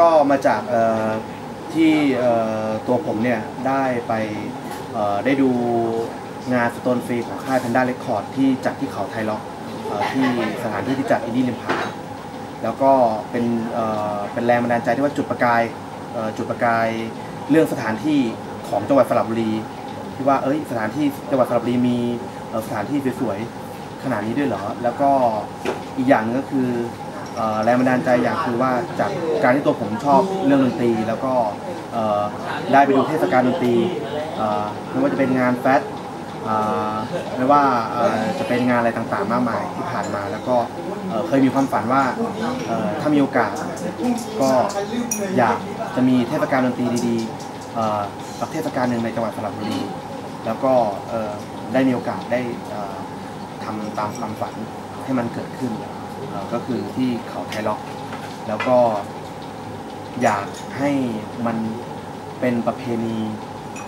ก็มาจากที่ตัวผมเนี่ยได้ไปได้ดูงานสโตนฟรีของค่าย Panda Record ที่จัดที่เขาไทยล็อกที่สถานที่ที่จัดอินดี้ริมผาแล้วก็เป็นเป็นแรงบันดาลใจที่ว่าจุดประกายจุดประกายเรื่องสถานที่ของจังหวัดสระบุรี ที่ว่าเอ้ยสถานที่จังหวัดสระบุรีมีสถานที่สวยๆขนาดนี้ด้วยเหรอ แล้วก็อีกอย่างหนึงก็คือ แรงบันดาลใจอย่างคือว่าจากการที่ตัวผมชอบเรื่องดนตรี แล้วก็ได้ไปดูเทศกาลดนตรีไม่ว่าจะเป็นงานแฟสเอ่อไม่ว่าจะเป็นงานอะไรต่างๆ มากมายที่ผ่านมา แล้วก็เคยมีความฝันว่าถ้ามีโอกาสก็อยากจะมีเทศกาลดนตรีดีๆเอ่อสักเทศกาลหนึ่งในจังหวัดสระบุรี แล้วก็ได้มีโอกาสได้ทำตามความฝันให้มันเกิดขึ้น ก็คือที่เขาไทยล็อก แล้วก็อยากให้มันเป็นประเพณี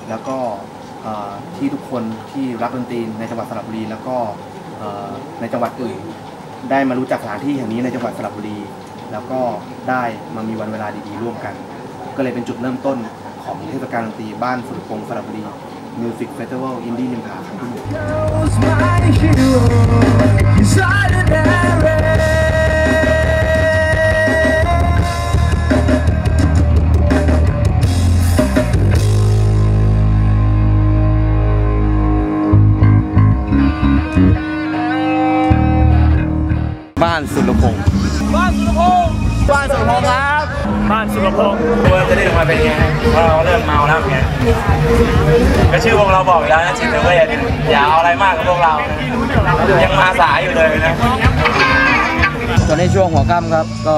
แล้วก็ที่ทุกคนที่รักดนตรีในจังหวัดสระบุรี แล้วก็ในจังหวัดอื่น ได้มารู้จักสถานที่แห่งนี้ในจังหวัดสระบุรี แล้วก็ได้มามีวันเวลาดีๆร่วมกัน ก็เลยเป็นจุดเริ่มต้นของเทศกาลดนตรีบ้านสุรพงศ์สระบุรี Music Festival Indie นิมพาครั้งที่หนึ่ง knows my hero inside an array. บ้านสุรพงศ์ บ้านสุรพงศ์ บ้านสุรพงศ์ครับ บ้านสุรพงศ์ตัวจะได้ออกมาเป็นยังไงเพราะเราเริ่มเมาแล้วไงก็ชื่อวงเราบอกอยู่แล้วนะชินเตอร์เวย์เนี่ยอย่าเอาอะไรมากกับพวกเรานะยังมาสายอยู่เลยนะตอนนี้ช่วงหัวค่ำครับ ก็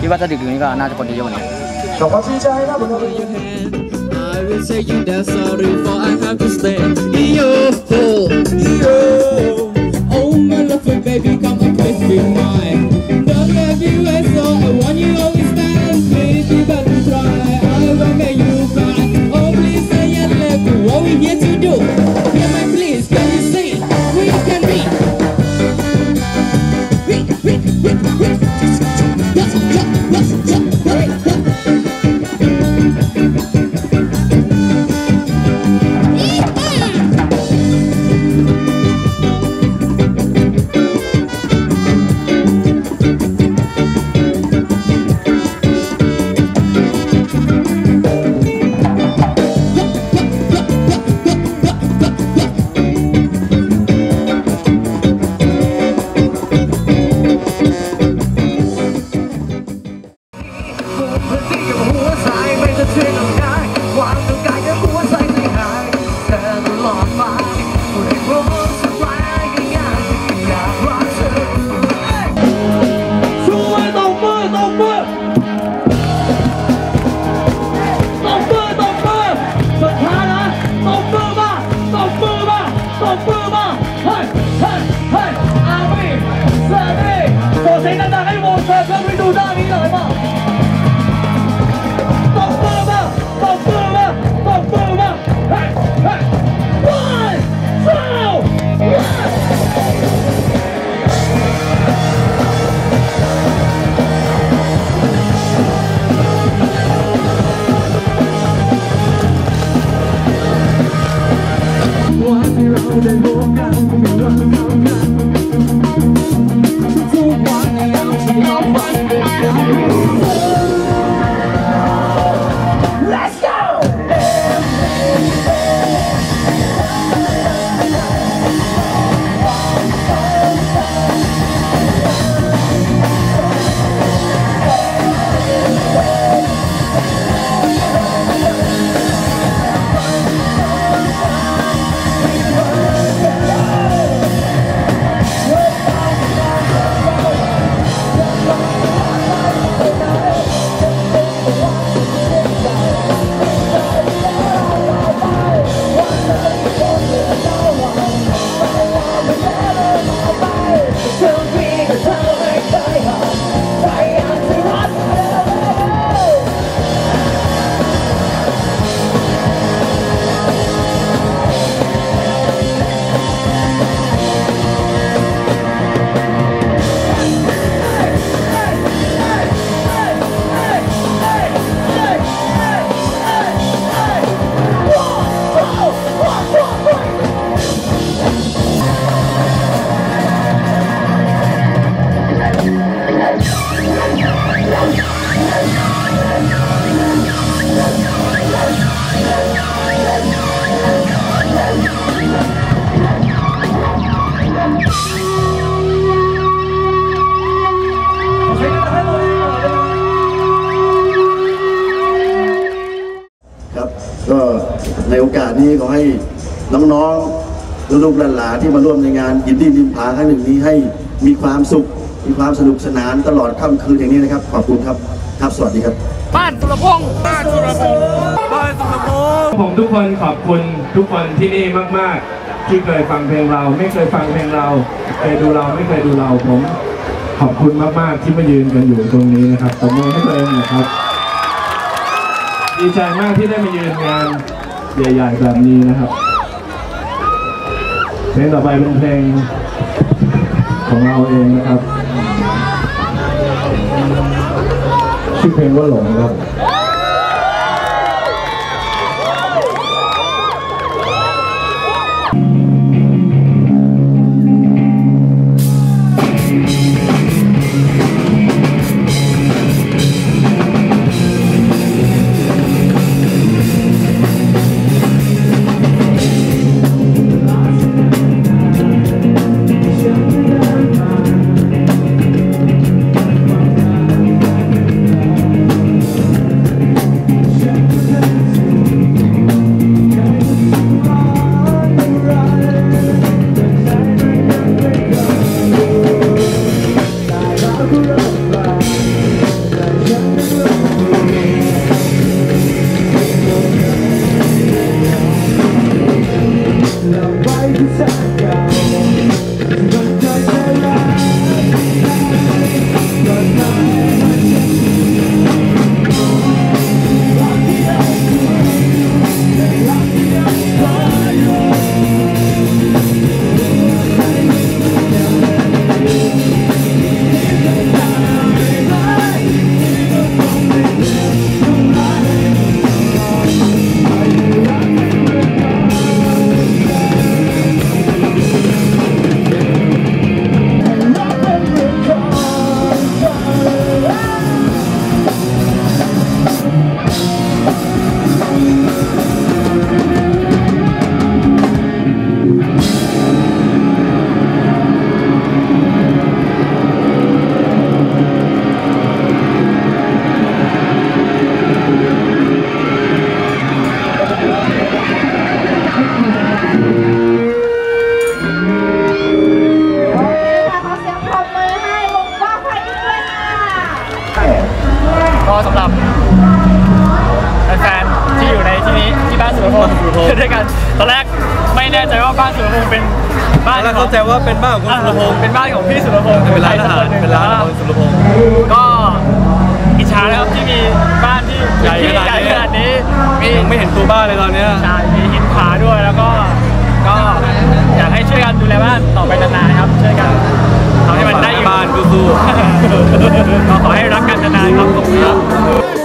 คิดว่าถ้าดึกอย่างนี้ก็น่าจะคนดีเยอะกว่านี้ I will say you that sorry for I have to stay. Yo, yo. Oh my lovely baby, come and kiss me mine. Well, we get to อกาสนี้ขอให้น้องๆลูกๆหลานๆที่มาร่วมในงานยินดีริมผาครั้งหนึ่งนี้ให้มีความสุข มีความสนุกสนานตลอดค่ำคืนอย่างนี้นะครับ ขอบคุณครับครับสวัสดีครับ บ้านสุรพงษ์บ้านสุรพงษ์บ้านสุรพงษ์ผมทุกคนขอบคุณทุกคนที่นี่มากๆ ที่เคยฟังเพลงเรา ไม่เคยฟังเพลงเราเคยดูเราไม่เคยดูเราผมขอบคุณมากๆที่มายืนกันอยู่ตรงนี้นะครับตบมือให้ตัวเองนะครับ ดีใจมากที่ได้มายืนงาน ใหญ่ๆแบบนี้นะครับ เพลงต่อไปเป็นเพลงของเราเองนะครับชื่อเพลงว่าหลงครับ ใจว่าเป็นบ้านของคุณสุรพงษ์เป็นบ้านของพี่สุรพงษ์เป็นร้านอาหารเป็นร้านของสุรพงษ์ก็อิจฉานะครับที่มีบ้านที่ใหญ่ใหญ่ขนาดนี้มีไม่เห็นตัวบ้านเลยตอนนี้ใช่มีหินผาด้วยแล้วก็ก็อยากให้ช่วยกันดูแลบ้านต่อไปนานๆครับช่วยกันทำให้มันได้อยู่บ้านสู้ๆก็ขอให้รักกันนานๆครับขอบคุณครับ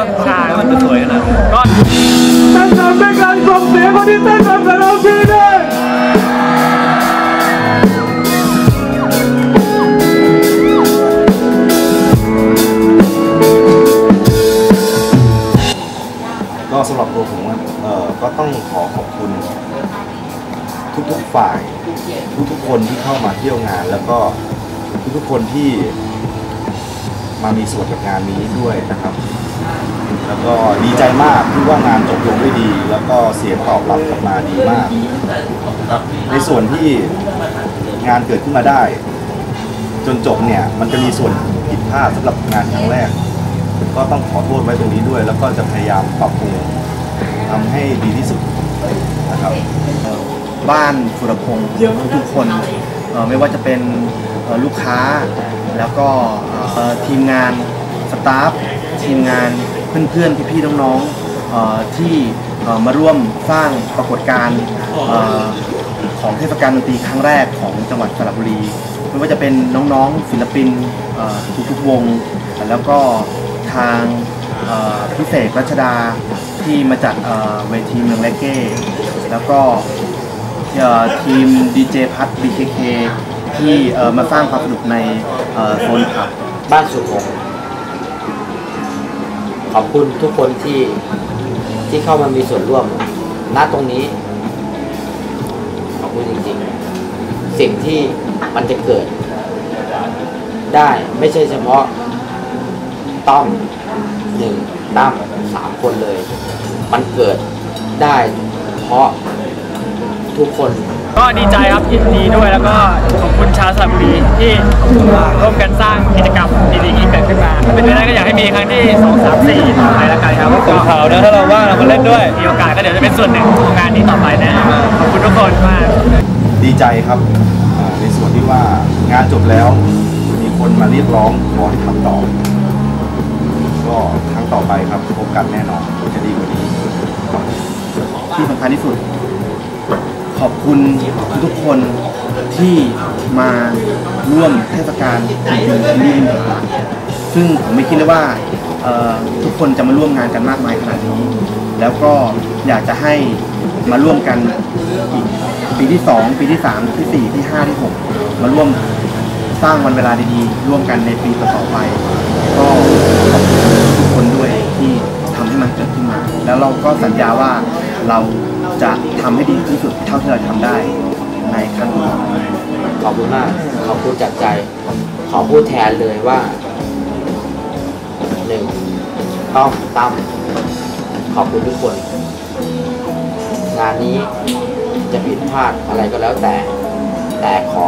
อนกลางวันเนอะใช่มันจะสวยขนาดก็เต้นรำด้วยการส่งเสียงคนที่เต้นรำกับเราทีหนึงก็สำหรับตัวผมว่าเอ่อก็ต้องขอขอบคุณ ทุกๆฝ่าย ทุกๆคนที่เข้ามาเที่ยวงาน แล้วก็ทุกๆคนที่มามีส่วนกับงานนี้ด้วยนะครับ แล้วก็ดีใจมากที่ว่างานจบลงด้วยดี แล้วก็เสียงตอบรับกลับมาดีมากครับในส่วนที่งานเกิดขึ้นมาได้ จนจบเนี่ยมันจะมีส่วนผิดพลาดสำหรับงานครั้งแรก ก็ต้องขอโทษไว้ตรงนี้ด้วย แล้วก็จะพยายามปรับปรุงทำให้ดีที่สุดนะครับบ้านสุรพงศ์ทุกๆคนไม่ว่าจะเป็นลูกค้าแล้วก็ทีมงานสตาฟ ทีมงานเพื่อนๆพี่ๆน้องๆที่มาร่วมสร้างปรากฏการณ์ของเทศกาลดนตรีครั้งแรกของจังหวัดสระบุรีไม่ว่าจะเป็นน้องๆศิลปินทุกๆวง แล้วก็ทางพิเศษรัชดาที่มาจัดเวทีเมืองเลกเก้แล้วก็ทีมดีเจพัท BKK ที่เอ่มาสร้างความสนุกในโซนผับบ้านสุขง ขอบคุณทุกคนที่ที่เข้ามามีส่วนร่วมณตรงนี้ ขอบคุณจริงๆ สิ่งที่มันจะเกิดได้ไม่ใช่เฉพาะต้อมหนึ่งตั้มสามคนเลย มันเกิดได้เพราะทุกคน ก็ดีใจครับยินดีด้วยแล้วก็ขอบคุณชาวสระบุรีที่ร่วมกันสร้างกิจกรรมดีๆนี้เกิดขึ้นมาถ้าเป็นไปได้ก็อยากให้มีครั้งที่2 3 4ต่อไปแล้วกันครับก็ข่าวนะถ้าเราว่างเรามาเล่นด้วยมีโอกาสก็เดี๋ยวจะเป็นส่วนหนึ่งของงานนี้ต่อไปแน่ขอบคุณทุกคนมากดีใจครับอ่าในส่วนที่ว่างานจบแล้วมีคนมาเรียกร้องขอให้ทำต่อก็ครั้งต่อไปครับพบกันแน่นอนจะดีกว่านี้ที่สำคัญที่สุด ขอบคุณทุกคนที่มาร่วมเทศกาลดนตรีที่นี่ซึ่งผมไม่คิดเลยว่าทุกคนจะมาร่วมงานกันมากมายขนาดนี้ แล้วก็อยากจะให้มาร่วมกันอีกปีที่ 2 ปีที่ 3 ที่ 4 ที่ 5 ที่ 6 มาร่วมสร้างวันเวลาดีๆ ร่วมกันในปีต่อๆไป ก็ขอบคุณทุกคนด้วยที่ทำให้มันเกิดขึ้นมา แล้วเราก็สัญญาว่าเรา จะทำให้ดีที่สุดเท่าที่เราจะทำได้ในครั้งต่อไปขอบคุณมากขอบคุณจากใจ ขอพูดแทนเลยว่าหนึ่งต้องตั้มขอบคุณทุกคน งานนี้จะผิดพลาดอะไรก็แล้วแต่ แต่ขอ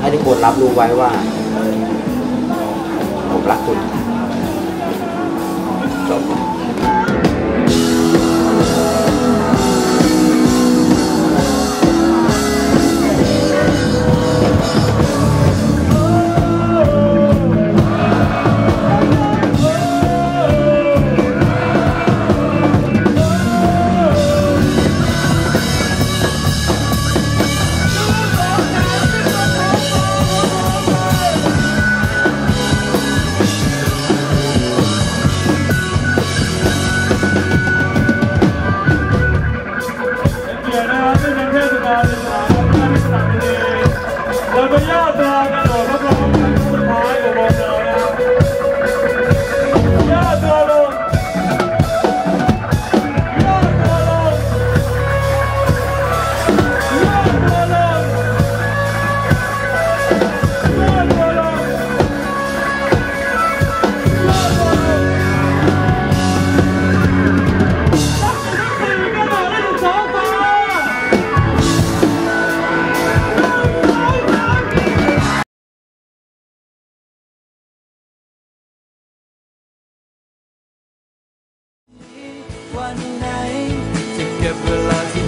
ให้ทุกคนรับรู้ไว้ว่า เกี วันไหนจะเก็บเวลาที่